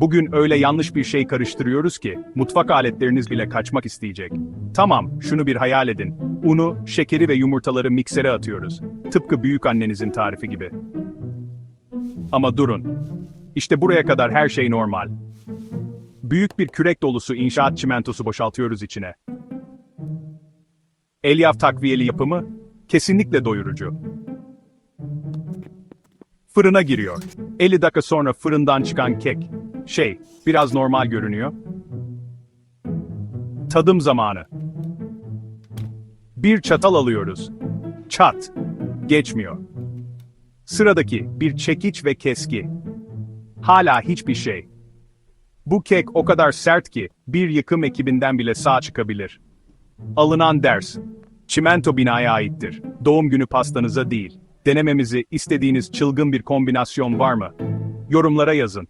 Bugün öyle yanlış bir şey karıştırıyoruz ki, mutfak aletleriniz bile kaçmak isteyecek. Tamam, şunu bir hayal edin. Unu, şekeri ve yumurtaları miksere atıyoruz. Tıpkı büyük annenizin tarifi gibi. Ama durun. İşte buraya kadar her şey normal. Büyük bir kürek dolusu inşaat çimentosu boşaltıyoruz içine. Elyaf takviyeli yapımı kesinlikle doyurucu. Fırına giriyor. 50 dakika sonra fırından çıkan kek. Şey, biraz normal görünüyor. Tadım zamanı. Bir çatal alıyoruz. Çat. Geçmiyor. Sıradaki bir çekiç ve keski. Hala hiçbir şey. Bu kek o kadar sert ki bir yıkım ekibinden bile sağ çıkabilir. Alınan ders. Çimento binaya aittir. Doğum günü pastanıza değil. Denememizi istediğiniz çılgın bir kombinasyon var mı? Yorumlara yazın.